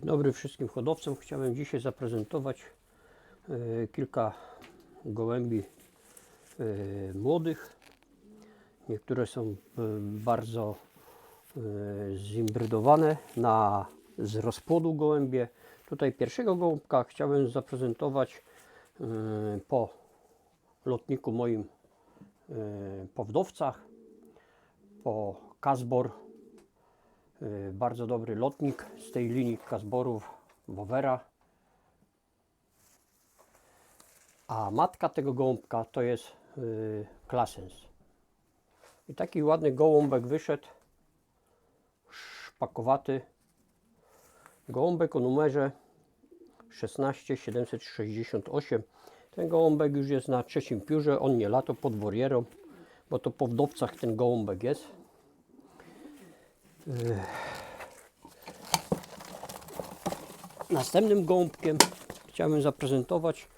Dzień dobry wszystkim hodowcom. Chciałem dzisiaj zaprezentować e, kilka gołębi e, młodych. Niektóre są e, bardzo zimbrydowane na z rozpłodu gołębie. Tutaj pierwszego gołąbka chciałem zaprezentować po lotniku moim po wdowcach, po Kazbor Bardzo dobry lotnik z tej linii Kazborów Wowera. A matka tego gołąbka to jest y, Klasens. I taki ładny gołąbek wyszedł. Szpakowaty. Gołąbek o numerze 16768. Ten gołąbek już jest na trzecim piórze. On nie lato pod worierą, bo to po wdowcach ten gołąbek jest. Następnym gołąbkiem chciałbym zaprezentować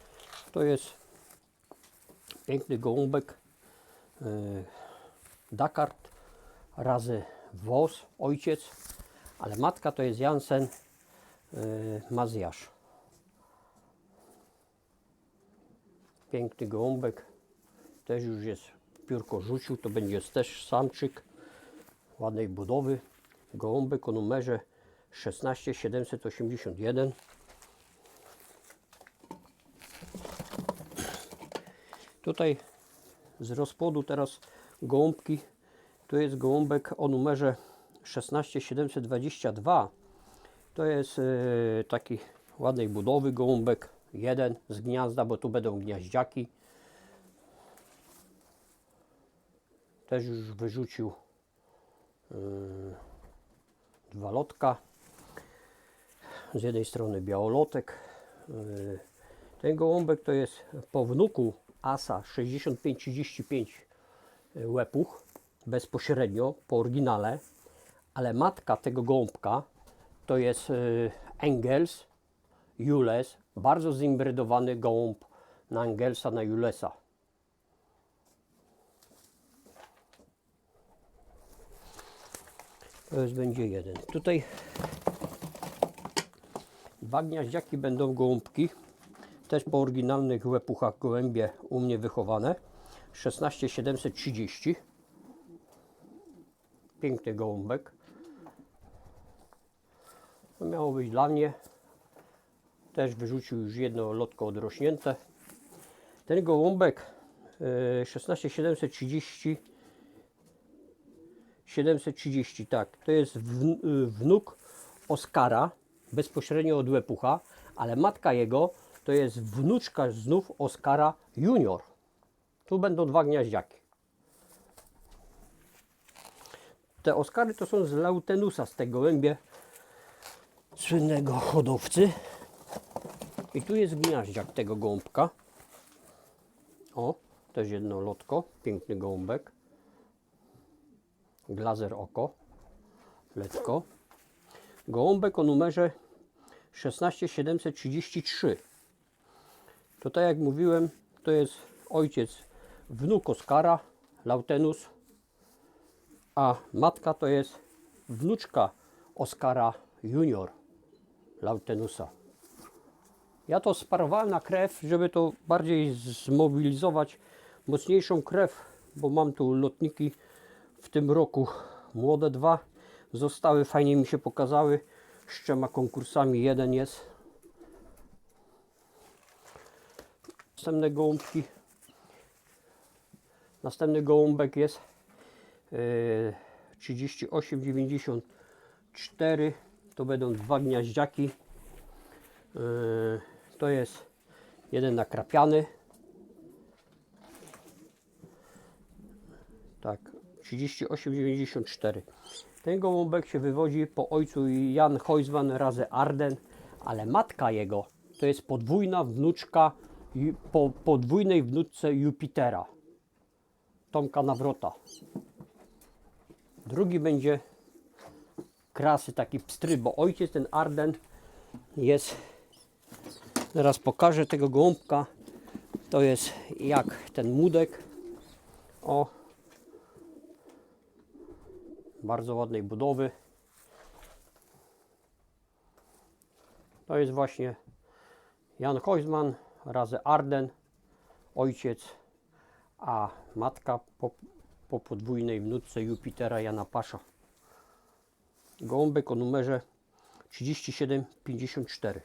to jest piękny gołąbek e, Dakart razy Wos, ojciec, ale matka to jest Jansen e, Mazjasz. Piękny gołąbek, też już jest piórko rzucił, to będzie też samczyk ładnej budowy. Gołąbek o numerze 16781. Tutaj z rozpłodu teraz gołąbki. Tu jest gołąbek o numerze 16722. To jest e, taki ładnej budowy gołąbek. Jeden z gniazda, bo tu będą gniaździaki. Też już wyrzucił dwa lotka. Z jednej strony białolotek. Yy, Ten gołąbek to jest po wnuku Asa 6535 łepuch bezpośrednio po oryginale, ale matka tego gołąbka to jest yy, Engels Jules, bardzo zimbrydowany gołąb na Engelsa, na Julesa. To już będzie jeden. Tutaj dwa gniaździaki będą gołąbki. Też po oryginalnych łepuchach gołębie u mnie wychowane. 16730. Piękny gołąbek. To miało być dla mnie. Też wyrzucił już jedno lotko odrośnięte. Ten gołąbek e, 16730 730, tak. To jest y, wnuk Oskara, bezpośrednio od Łepucha, ale matka jego to jest wnuczka znów Oskara Junior. Tu będą dwa gniaździaki. Te Oskary to są z Lautenusa, z tego gołębie słynnego hodowcy. I tu jest gniaździak tego gołąbka. O, też jedno lotko, piękny gołąbek glazer oko, letko. Gołąbek o numerze 16733. To tak jak mówiłem, to jest ojciec wnuk Oskara, Lautenus, a matka to jest wnuczka Oskara Junior, Lautenusa. Ja to sparowałem na krew, żeby to bardziej zmobilizować mocniejszą krew, bo mam tu lotniki w tym roku młode dwa zostały, fajnie mi się pokazały. Z trzema konkursami jeden jest. Następne gołąbki. Następny gołąbek jest yy, 38,94. To będą dwa gniaździaki. Yy, to jest jeden nakrapiany. Tak, 38,94. Ten gołąbek się wywodzi po ojcu Jan Heusman razy Arden, ale matka jego to jest podwójna wnuczka po podwójnej wnuczce Jupitera. Tomka Nawrota. Drugi będzie krasy taki pstry, bo ojciec ten Arden jest Teraz pokażę tego gołąbka. To jest jak ten mudek. O, bardzo ładnej budowy. To jest właśnie Jan Heusman razy Arden, ojciec, a matka po, po podwójnej wnuczce Jupitera Jana Pasza. Gołąbek o numerze 3754.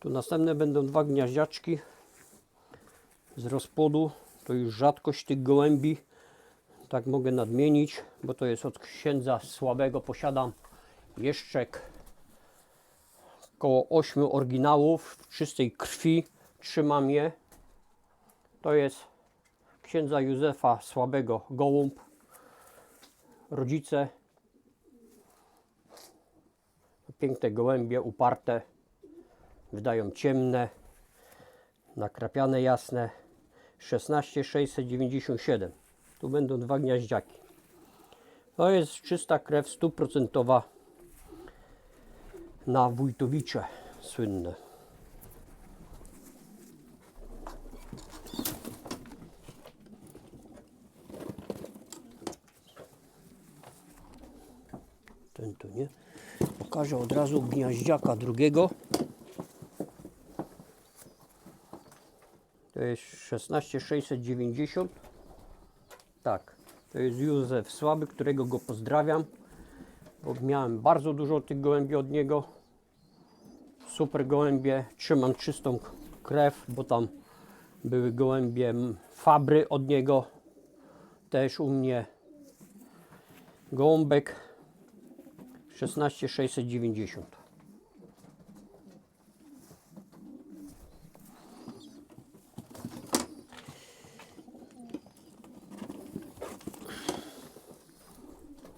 Tu następne będą dwa gniaździaczki z rozpłodu. To już rzadkość tych gołębi. Tak mogę nadmienić, bo to jest od księdza słabego. Posiadam jeszcze około 8 oryginałów w czystej krwi. Trzymam je. To jest księdza Józefa Słabego Gołąb. Rodzice. Piękne gołębie, uparte. Wydają ciemne, nakrapiane jasne. 16697. Tu będą dwa gniaździaki. To jest czysta krew stuprocentowa na Wójtowicze słynne. Ten tu nie. Pokażę od razu gniaździaka drugiego. To jest 16690. Tak, to jest Józef Słaby, którego go pozdrawiam. Bo miałem bardzo dużo tych gołębi od niego. Super gołębie. Trzymam czystą krew, bo tam były gołębie fabry od niego. Też u mnie. Gołąbek 16690.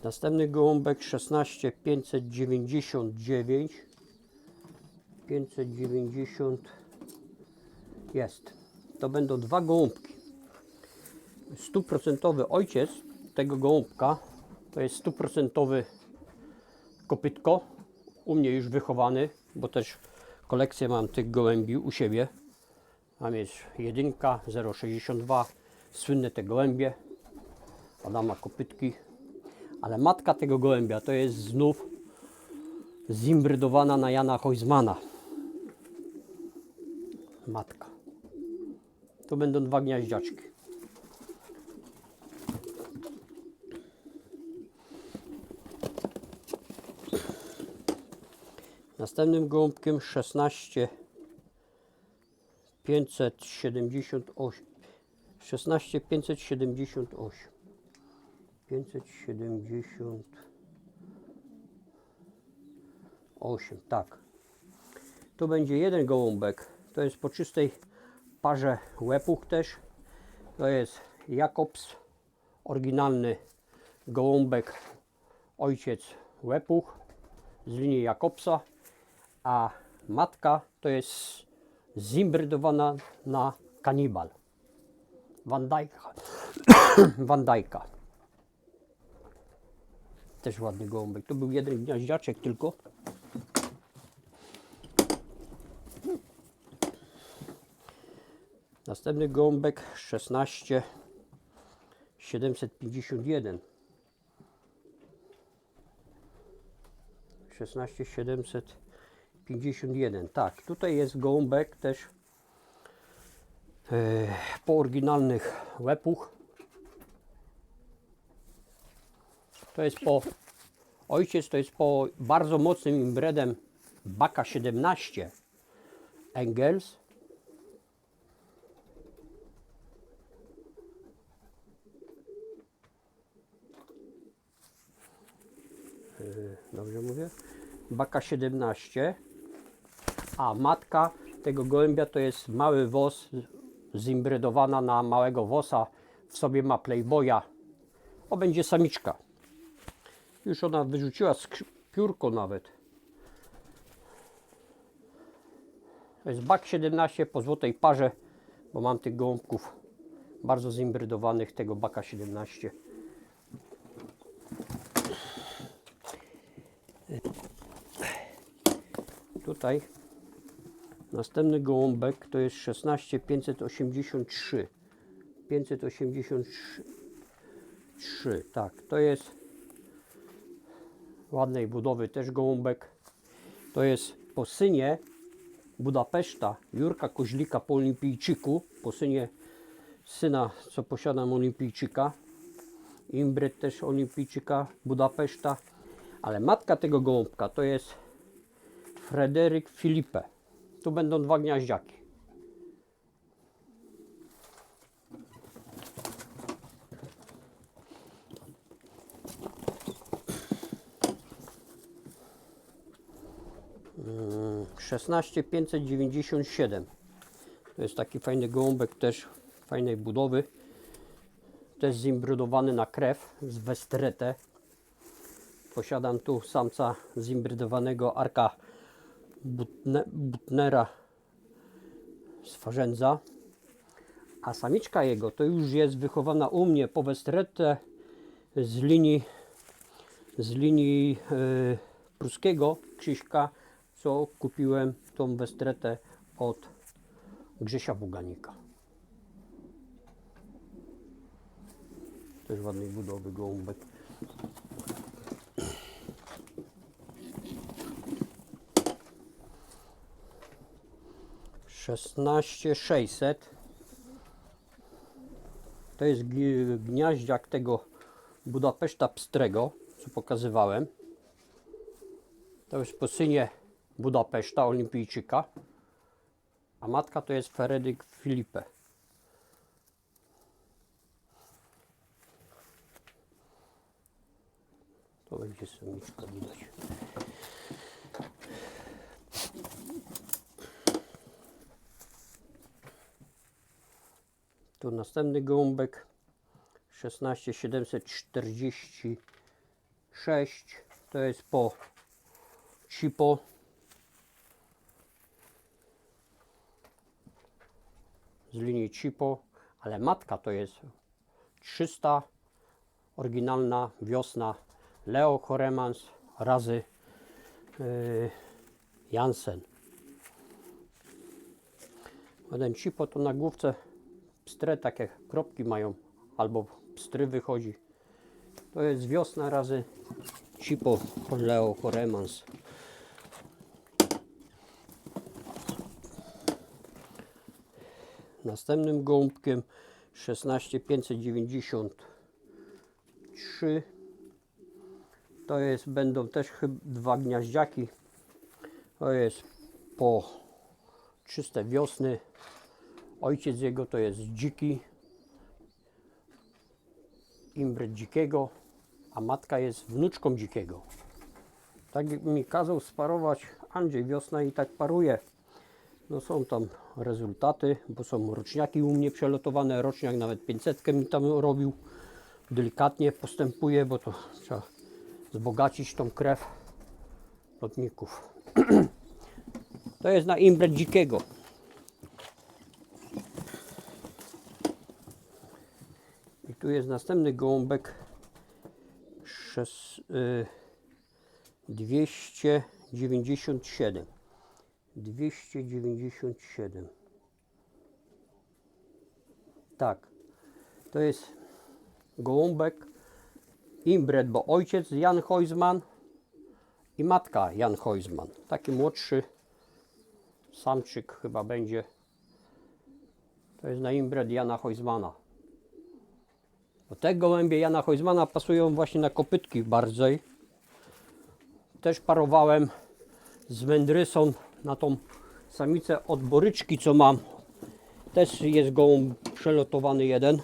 Następny gołąbek 16599 590 jest. To będą dwa gołąbki. Stuprocentowy ojciec tego gołąbka to jest stuprocentowy kopytko. U mnie już wychowany, bo też kolekcję mam tych gołębi u siebie. Mam jest jedynka 062, słynne te gołębie. Adama kopytki. Ale matka tego gołębia to jest znów zimbrydowana na Jana Heusmana. Matka. Tu będą dwa gniaździaczki. Następnym gołąbkiem 16 578 16 578 578 tak. Tu będzie jeden gołąbek. To jest po czystej parze łepuch też. To jest Jakobs oryginalny gołąbek ojciec łepuch z linii Jakobsa a matka to jest zimbrydowana na kanibal. Van Dijk'a. Też ładny gołąbek. To był jeden gniaździaczek tylko. Następny gołąbek 16 751. 16 751. Tak, tutaj jest gołąbek też e, po oryginalnych łepuch. To jest po ojciec to jest po bardzo mocnym imbredem Baka 17 Engels. E, Dobrze mówię? Baka 17 a matka tego gołębia to jest mały wos zimbrydowana na małego wosa. W sobie ma playboya. O, będzie samiczka. Już ona wyrzuciła piórko nawet. To jest bak 17 po złotej parze, bo mam tych gołąbków bardzo zimbrydowanych tego baka 17. Tutaj następny gołąbek to jest 16 583. 583 trzy. Tak, to jest ładnej budowy też gołąbek. To jest po synie Budapeszta Jurka Koźlika po olimpijczyku, po synie syna, co posiadam olimpijczyka. Imbret też olimpijczyka Budapeszta. Ale matka tego gołąbka to jest Fryderyk Filipe. Tu będą dwa gniaździaki. Mm, 16597 to jest taki fajny gołąbek też fajnej budowy. Też zimbrydowany na krew z Westrete posiadam tu samca zimbrydowanego Arka Butne, Butnera z Farzędza. A samiczka jego to już jest wychowana u mnie po Westrete z linii z linii e, pruskiego Krzyśka, co kupiłem tą westretę od Grzesia Buganika. Też ładnej budowy gołąbek. Szesnaście sześćset. To jest gniaździak tego Budapeszta Pstrego, co pokazywałem. To jest po synie Budapeszta, olimpijczyka. A matka to jest Feredyk Filipe. To będzie samiczka widać. Tu następny gołąbek 16746 to jest po Cipo z linii Cipo, ale matka to jest 300 oryginalna wiosna Leo Koremans razy yy, Jansen. Jeden Cipo to na główce pstre takie kropki mają, albo pstry wychodzi. To jest wiosna razy Cipo Leo Koremans. Następnym gołąbkiem 16593 to jest, będą też chyba dwa gniaździaki. To jest po czyste wiosny. Ojciec jego to jest dziki, imbret dzikiego, a matka jest wnuczką dzikiego. Tak mi kazał sparować Andrzej Wiosna i tak paruje. No są tam rezultaty, bo są roczniaki u mnie przelotowane. Roczniak nawet 500 mi tam robił. Delikatnie postępuje, bo to trzeba wzbogacić tą krew lotników. to jest na imbret dzikiego. I tu jest następny gołąbek. Szes, y, 297. 297. Tak. To jest gołąbek imbret, bo ojciec Jan Heusman i matka Jan Heusman. Taki młodszy samczyk chyba będzie. To jest na imbret Jana Heusmana. Bo te gołębie Jana Heusmana pasują właśnie na kopytki bardziej. Też parowałem z wędrysą na tą samicę od boryczki, co mam. Też jest gołąb przelotowany jeden.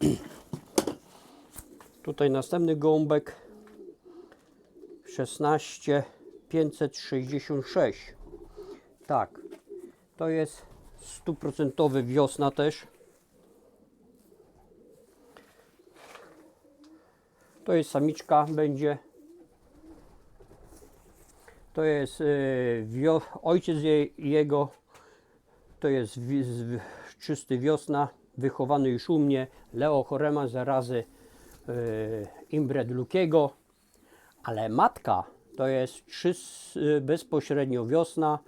Tutaj następny gołąbek 16566. Tak, to jest stuprocentowy wiosna też. To jest samiczka, będzie. To jest y, wio, ojciec je, jego. To jest czysty wiosna, wychowany już u mnie. Leo Chorema zarazy y, Imbred Lukiego. Ale matka to jest bezpośrednio wiosna.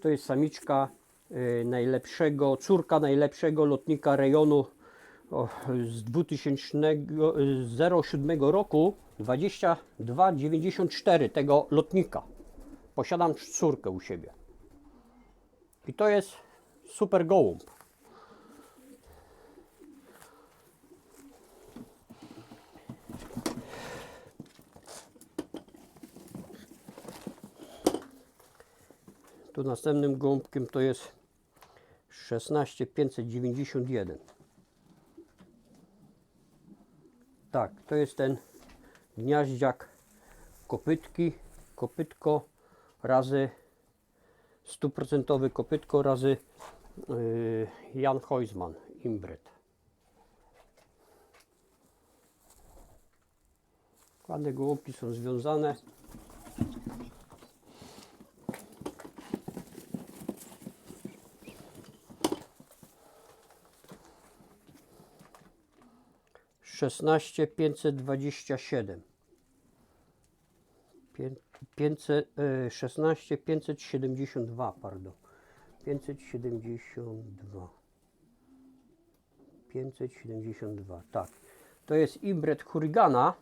To jest samiczka y, najlepszego, córka najlepszego lotnika rejonu z 2007 roku 2294 tego lotnika. Posiadam córkę u siebie. I to jest super gołąb. Tu następnym gołąbkiem to jest 16591. Tak, to jest ten gniaździak kopytki, kopytko razy stuprocentowy kopytko razy yy, Jan Heusman, imbret. Ładne gołąbki są związane. Szesnaście pięćset dwadzieścia siedem. 500, e, 16 572, pardon. 572. 572, tak. To jest imbret Hurrigana.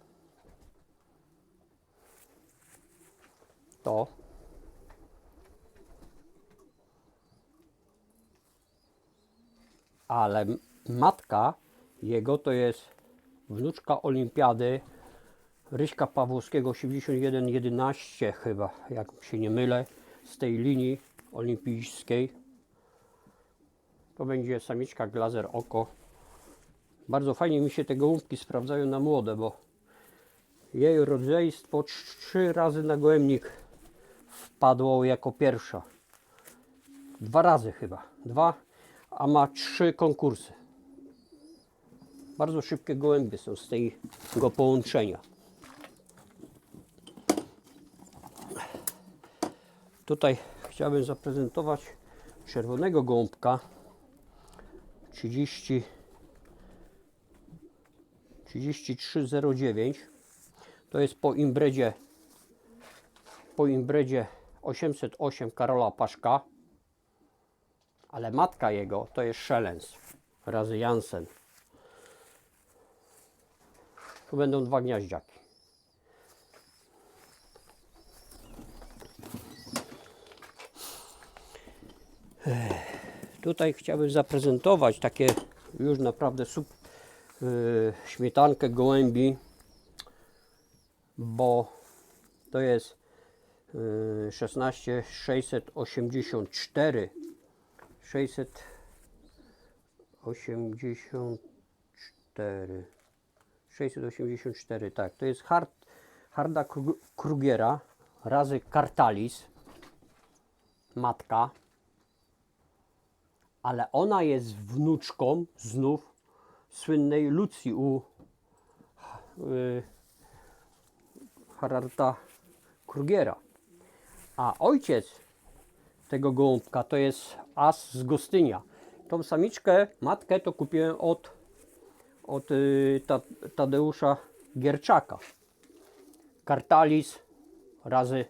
To. Ale matka jego to jest wnuczka olimpiady Ryśka Pawłowskiego 81-11 chyba, jak się nie mylę, z tej linii olimpijskiej. To będzie samiczka glazer oko. Bardzo fajnie mi się te gołąbki sprawdzają na młode, bo jej rodzeństwo trzy razy na gołębnik wpadło jako pierwsza. Dwa razy chyba. Dwa, a ma trzy konkursy. Bardzo szybkie gołębie są z tego połączenia. Tutaj chciałbym zaprezentować czerwonego gołąbka 30 3309 to jest po imbredzie po imbredzie 808 Karola Paszka. Ale matka jego to jest Szelens razy Jansen. Tu będą dwa gniaździaki Tutaj chciałbym zaprezentować takie już naprawdę sub, yy, śmietankę gołębi, bo to jest yy, 16 684 684 684 tak. To jest hard, harda Krug- Krugiera razy Kartalis matka ale ona jest wnuczką znów słynnej Lucji u y, Hararta Krugiera. A ojciec tego gołąbka to jest as z Gostynia. Tą samiczkę, matkę to kupiłem od, od y, ta, Tadeusza Gierczaka. Kartalis razy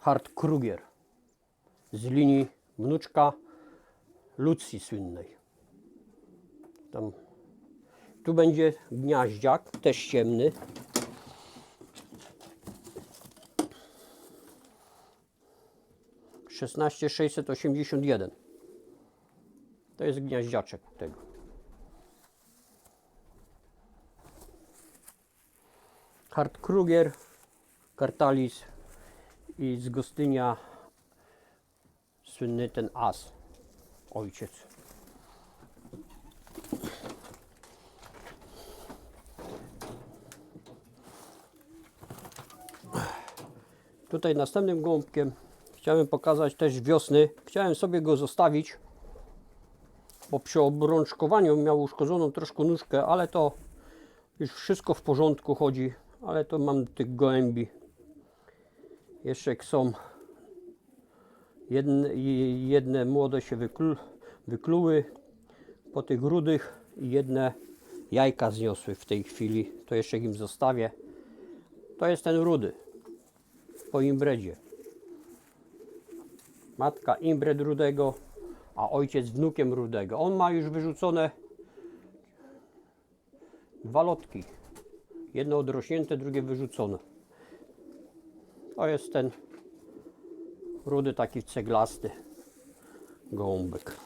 Hart Krugier z linii wnuczka Lucji słynnej. Tam. Tu będzie gniaździak, też ciemny. Szesnaście sześćset osiemdziesiąt jeden. To jest gniaździaczek tego. Hart Kruger, Kartalis i z Gostynia słynny ten as ojciec. Tutaj następnym gołąbkiem chciałem pokazać też wiosny. Chciałem sobie go zostawić, bo przy obrączkowaniu miał uszkodzoną troszkę nóżkę, ale to już wszystko w porządku chodzi. Ale to mam tych gołębi. Jeszcze jak są Jedne, jedne młode się wyklu, wykluły po tych rudych i jedne jajka zniosły w tej chwili. To jeszcze im zostawię. To jest ten rudy po imbredzie. Matka imbred rudego, a ojciec wnukiem Rudego. On ma już wyrzucone dwa lotki. Jedno odrośnięte, drugie wyrzucone. To jest ten rudy taki ceglasty gołąbek.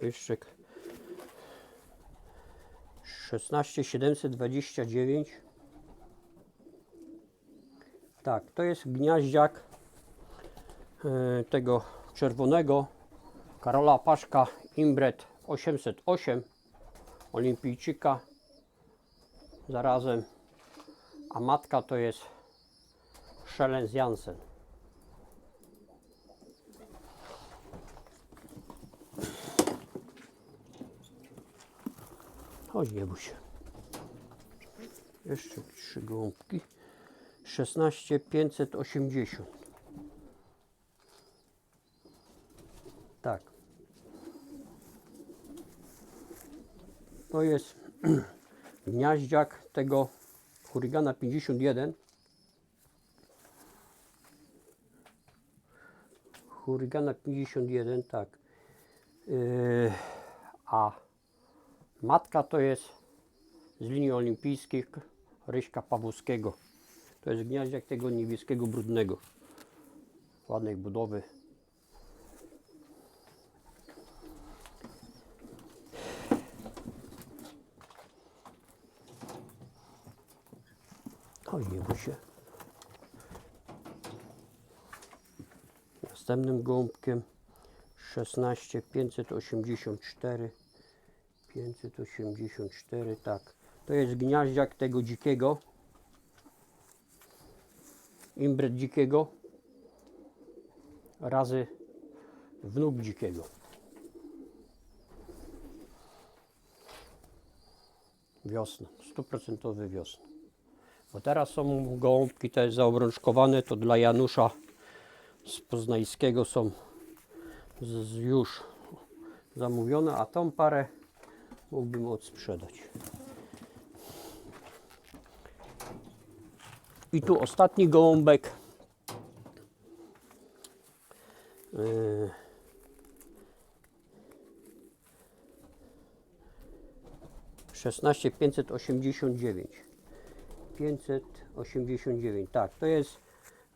Pyszczyk. 16729 tak, to jest gniaździak e, tego czerwonego Karola Paszka Imbret 808 olimpijczyka zarazem. A matka to jest Szelens Jansen. Chodź nie bój się jeszcze trzy gołąbki. 16580 tak. To jest gniaździak tego Hurricana 51 Hurricana 51 tak. Yy, a matka to jest z linii olimpijskich Ryśka Pawłowskiego. To jest gniaździak tego niebieskiego brudnego. Ładnej budowy Oj, nie bój się. Następnym gołąbkiem 16 584 584 tak. To jest gniaździak tego dzikiego. Imbret dzikiego. Razy wnuk dzikiego. Wiosna, stuprocentowy wiosna bo teraz są gołąbki te zaobrączkowane, to dla Janusza z Poznańskiego są z, z już zamówione, a tą parę mógłbym odsprzedać. I tu ostatni gołąbek. Yy. Szesnaście pięćset osiemdziesiąt dziewięć. 589. Tak, to jest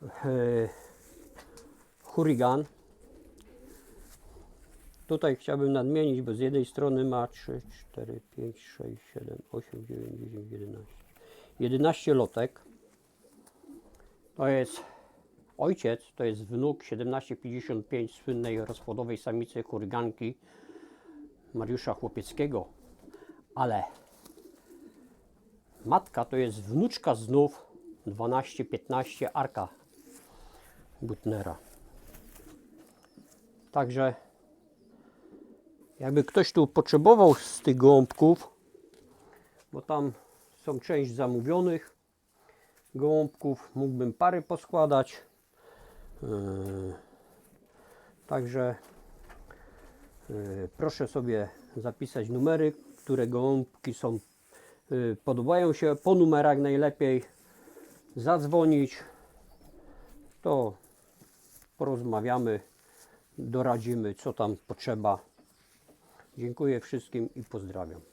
e, Hurrigan. Tutaj chciałbym nadmienić, bo z jednej strony ma 3, 4, 5, 6, 7, 8, 9, 10, 11. 11 lotek. To jest ojciec, to jest wnuk 1755 słynnej rozpłodowej samicy Hurriganki Mariusza Chłopieckiego. Ale Matka to jest wnuczka znów 12-15 Arka Butnera. Także jakby ktoś tu potrzebował z tych gołąbków, bo tam są część zamówionych gołąbków, mógłbym pary poskładać. Yy, Także yy, proszę sobie zapisać numery, które gołąbki są podobają się po numerach najlepiej zadzwonić. To porozmawiamy doradzimy co tam potrzeba. Dziękuję wszystkim i pozdrawiam